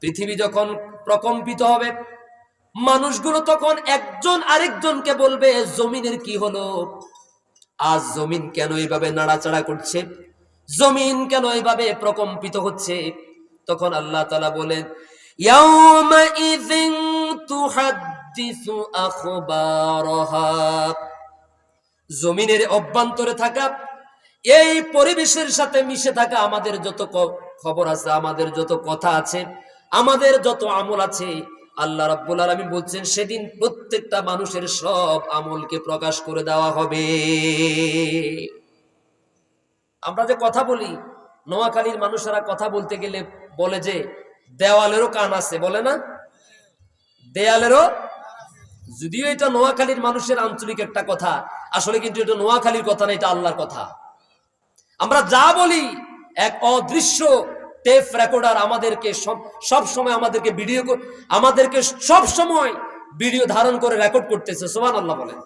পৃথিবী যখন প্রকম্পিত হবে, মানুষগুলো তখন একজন আরেকজনকে বলবে, জমিনের কি হলো? আজ জমিন কেন এইভাবে নাড়াচাড়া করছে? জমিন কেন এইভাবে প্রকম্পিত হচ্ছে? তখন আল্লাহ তালা বলেন জমিনের অভ্যন্তরে থাকা এই পরিবেশের সাথে মিশে থাকা আমাদের যত খবর আছে, আমাদের যত কথা আছে, আমাদের যত আমল আছে, আল্লাহ রাব্বুল আলামিন বলছেন, সেদিন প্রত্যেকটা মানুষের সব আমলকে প্রকাশ করে দেওয়া হবে। আমরা যে কথা বলি, নোয়াখালীর মানুষেরা কথা বলতে গেলে বলে যে, দেওয়ালেরও কান আছে, বলে না? দেয়ালেরও? যদিও এটা নোয়াখালীর মানুষের আঞ্চলিক একটা কথা, আসলে কিন্তু এটা নোয়াখালীর কথা না, এটা আল্লাহর কথা। আমরা যা বলি এক অদৃশ্য টেপ রেকর্ডার আমাদেরকে সব সব সময় আমাদেরকে ভিডিও আমাদেরকে সব সময় ভিডিও ধারণ করে রেকর্ড করতেছে সোমান আল্লাহ বলেন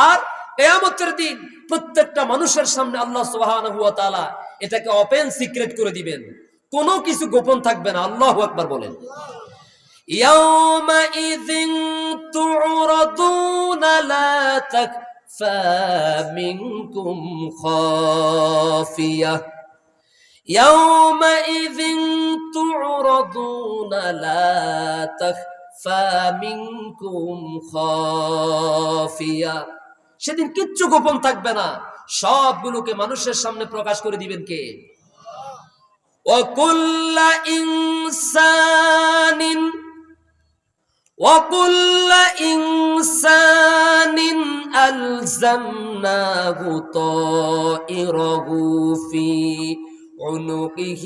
আর কেয়ামতের দিন প্রত্যেকটা মানুষের সামনে আল্লাহ সুবহানাহু ওয়া তাআলা এটাকে ওপেন সিক্রেট করে দিবেন কোনো কিছু গোপন থাকবে না আল্লাহু আকবার বলেন يومئذ تعرضون لا تخفى منكم خافية يومئذ تعرضون لا تخفى منكم خافية সেদিন কিচ্ছু গোপন থাকবে না সবগুলোকে মানুষের সামনে প্রকাশ করে দিবেন কে وكل إنسان وكل إنسان ألزمناه طائره في عنقه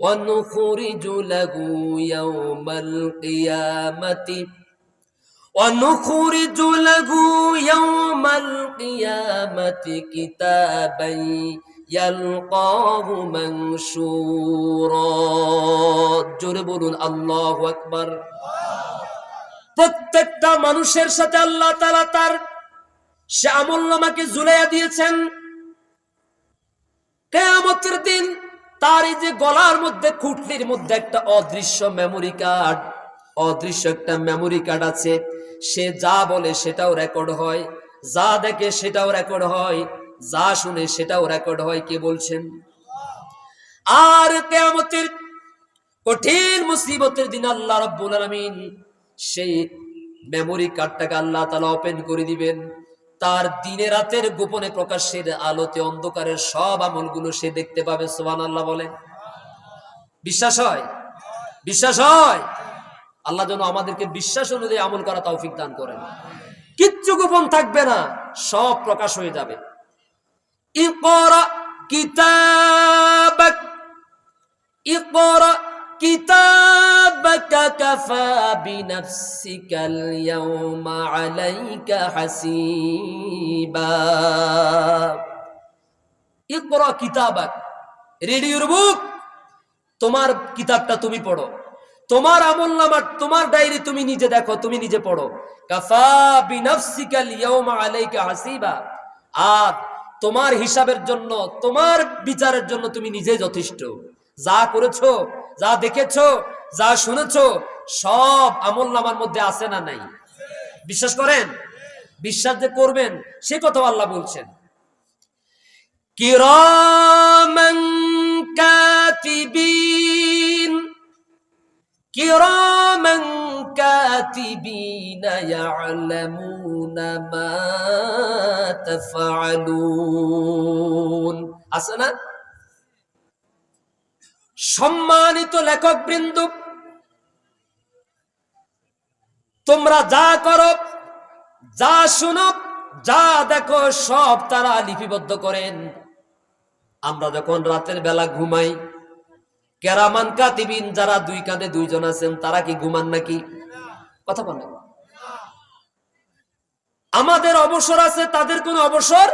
ونخرج له يوم القيامة ونخرج له يوم القيامة كتابا يلقاه منشورا جرب الله أكبر الله প্রত্যেকটা মানুষের সাথে আল্লাহ তাআলা তার সে আমলনামাকে ঝুলাইয়া দিয়েছেন। কেয়ামতের দিন তার এই যে গলার মধ্যে খুঁটলির মধ্যে একটা অদৃশ্য মেমোরি কার্ড অদৃশ্য একটা মেমোরি কার্ড আছে। সে যা বলে সেটাও রেকর্ড হয়, যা দেখে সেটাও রেকর্ড হয়, যা শুনে সেটাও রেকর্ড হয়। কে বলছেন? আর কেয়ামতের কঠিন মুসিবতের দিন আল্লাহ রাব্বুল আলামিন সেই মেমোরি কার্ডটাকে আল্লাহ তালা ওপেন করে দিবেন। তার দিনে রাতের গোপনে প্রকাশের আলোতে অন্ধকারের সব আমলগুলো সে দেখতে পাবে সোহান আল্লাহ বলে বিশ্বাস হয়? বিশ্বাস হয়? আল্লাহ যেন আমাদেরকে বিশ্বাস অনুযায়ী আমল করা তৌফিক দান করেন। কিচ্ছু গোপন থাকবে না, সব প্রকাশ হয়ে যাবে। ইকরা কিতাবাক, ইকরা كتابك كفى بنفسك اليوم عليك حسيبا اقرأ كتابك রেডিওর বুক তোমার কিতাবটা তুমি পড়ো তোমার আমল নামার তোমার ডায়েরি তুমি নিজে দেখো তুমি নিজে পড়ো কাফা বিনাফসিকাল ইয়াউমা আলাইকা হাসিবা আর তোমার হিসাবের জন্য তোমার বিচারের জন্য তুমি নিজে যথেষ্ট যা করেছ, যা দেখেছ, যা শুনেছ, সব আমল নামার মধ্যে আছে না নাই? বিশ্বাস করেন? বিশ্বাস যে করবেন, সে কথা আল্লাহ বলছেন। কিরামান আছে না? সম্মানিত লেখক বৃন্দ তোমরা যা করো, যা শুনো, যা দেখো, সব তারা লিপিবদ্ধ করেন। আমরা যখন রাতের বেলা ঘুমাই, কেরামান কাতিবিন যারা দুই কাঁধে দুইজন আছেন, তারা কি ঘুমান নাকি? কথা বলেন। আমাদের অবসর আছে, তাদের কোন অবসর?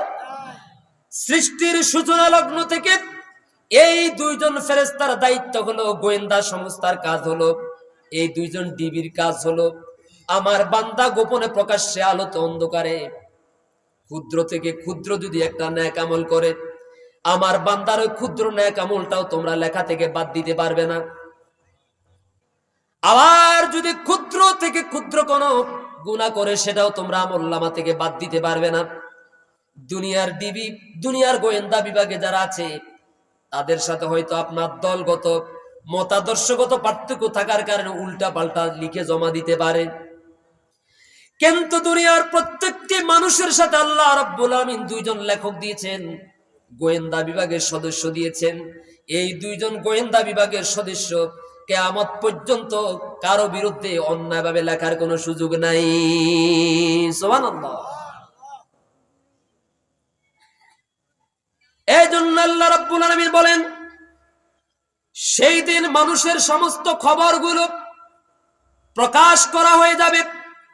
সৃষ্টির সূচনা লগ্ন থেকে এই দুইজন ফেরেস্তার দায়িত্ব হলো গোয়েন্দা সংস্থার কাজ হলো, এই দুইজন ডিবির কাজ হলো। আমার বান্দা গোপনে প্রকাশ্যে আলোতে অন্ধকারে, ক্ষুদ্র থেকে ক্ষুদ্র যদি একটা ন্যাক আমল করে, আমার বান্দার ওই ক্ষুদ্র ন্যাক আমলটাও তোমরা লেখা থেকে বাদ দিতে পারবে না। আবার যদি ক্ষুদ্র থেকে ক্ষুদ্র কোনো গুণা করে, সেটাও তোমরা আমল্লামা থেকে বাদ দিতে পারবে না। দুনিয়ার ডিবি, দুনিয়ার গোয়েন্দা বিভাগে যারা আছে তাদের সাথে হয়তো আপনার দলগত, মতাদর্শগত পার্থক্য থাকার কারণে উল্টা পাল্টা লিখে জমা দিতে পারে। কিন্তু দুনিয়ার প্রত্যেকটি মানুষের সাথে আল্লাহ রাব্বুল আমিন দুইজন লেখক দিয়েছেন, গোয়েন্দা বিভাগের সদস্য দিয়েছেন। এই দুইজন গোয়েন্দা বিভাগের সদস্য কেয়ামত পর্যন্ত কারও বিরুদ্ধে অন্যায়ভাবে লেখার কোনো সুযোগ নাই। এই জন্য আল্লাহ রাব্বুল আলামিন বলেন সেই দিন মানুষের সমস্ত খবরগুলো প্রকাশ করা হয়ে যাবে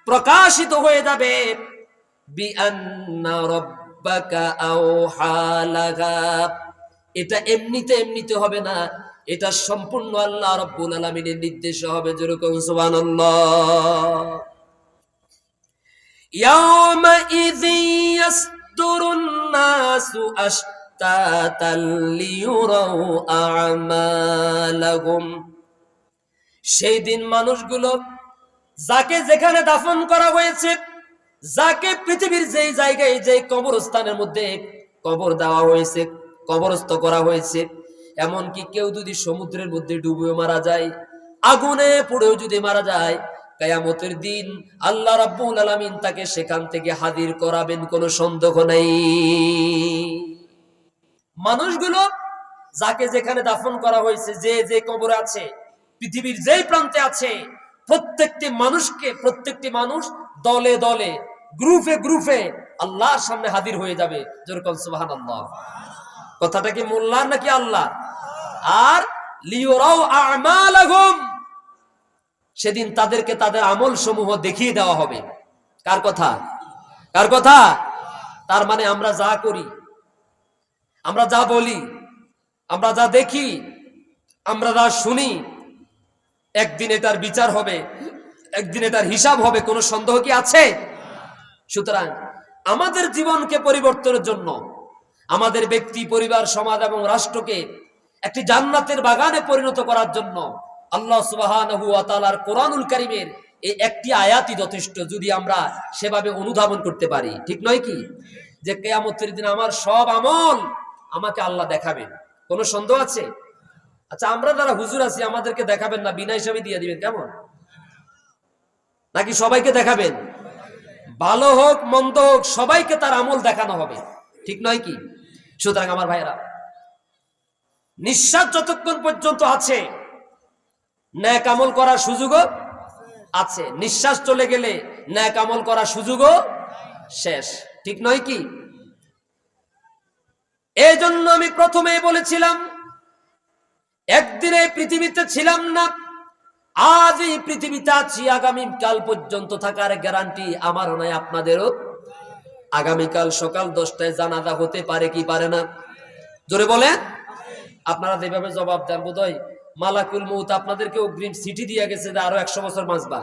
প্রকাশিত হয়ে যাবে বিআন্না রাব্বাকা আওহা লাগা এটা এমনিতে এমনিতে হবে না এটা সম্পূর্ণ আল্লাহ রাব্বুল আলামিনের নির্দেশে হবে যেরকম সুবহানাল্লাহ يومئذ يصدر الناس أشتاتا ليروا أعمالهم সেই দিন মানুষগুলো যাকে যেখানে দাফন করা হয়েছে যাকে পৃথিবীর যেই জায়গায় যেই কবরস্থানের মধ্যে কবর দেওয়া হয়েছে কবরস্থ করা হয়েছে এমনকি কেউ যদি সমুদ্রের মধ্যে ডুবে মারা যায় আগুনে পুড়েও যদি মারা যায় কায়ামতের দিন আল্লাহ রাব্বুল আলামিন তাকে সেখান থেকে হাজির করাবেন কোনো সন্দেহ নেই মানুষগুলো যাকে যেখানে দাফন করা হয়েছে, যে যে কবরে আছে, পৃথিবীর যেই প্রান্তে আছে, প্রত্যেকটি মানুষকে, প্রত্যেকটি মানুষ দলে দলে, গ্রুপে গ্রুপে আল্লাহর সামনে হাজির হয়ে যাবে। যেরকম আল্লাহ কথাটা কি মোল্লার নাকি আল্লাহ আর সেদিন তাদেরকে তাদের আমল সমূহ দেখিয়ে দেওয়া হবে। কার কথা? কার কথা? তার মানে আমরা যা করি আমরা যা বলি, আমরা যা দেখি, আমরা যা শুনি, একদিন এটার বিচার হবে, একদিন এটার হিসাব হবে, কোনো সন্দেহ কি আছে? সুতরাং আমাদের জীবনকে পরিবর্তনের জন্য আমাদের ব্যক্তি, পরিবার, সমাজ এবং রাষ্ট্রকে একটি জান্নাতের বাগানে পরিণত করার জন্য আল্লাহ তাআলার কোরআনুল কারীমের এই একটি আয়াতই যথেষ্ট, যদি আমরা সেভাবে অনুধাবন করতে পারি। ঠিক নয় কি? যে কেয়ামতের দিন আমার সব আমল আমাকে আল্লাহ দেখাবেন। কোনো সন্দেহ আছে? আচ্ছা আমরা যারা হুজুর আছি, আমাদেরকে দেখাবেন না, বিনা হিসাবে দিয়ে দিবেন, কেমন? নাকি সবাইকে দেখাবেন? ভালো হোক, মন্দ হোক, সবাইকে তার আমল দেখানো হবে। ঠিক নয় কি? সুতরাং আমার ভাইরা নিঃশ্বাস যতক্ষণ পর্যন্ত আছে, ন্যাক আমল করার সুযোগও আছে। নিঃশ্বাস চলে গেলে ন্যাক আমল করার সুযোগও শেষ। ঠিক নয় কি? এই জন্য আমি প্রথমে বলেছিলাম, একদিনে পৃথিবীতে ছিলাম না, আজ এই পৃথিবীতে আছি, আগামীকাল পর্যন্ত থাকার গ্যারান্টি আমারও নয় আপনাদেরও। আগামীকাল সকাল দশটায় জানাজা হতে পারে কি পারে না। জোরে বলেন। আপনারা যেভাবে জবাব দেন বোধ মালাকুল মৌত আপনাদেরকে অগ্রিম সিটি দিয়ে গেছে যে আরও একশো বছর বাঁচবা।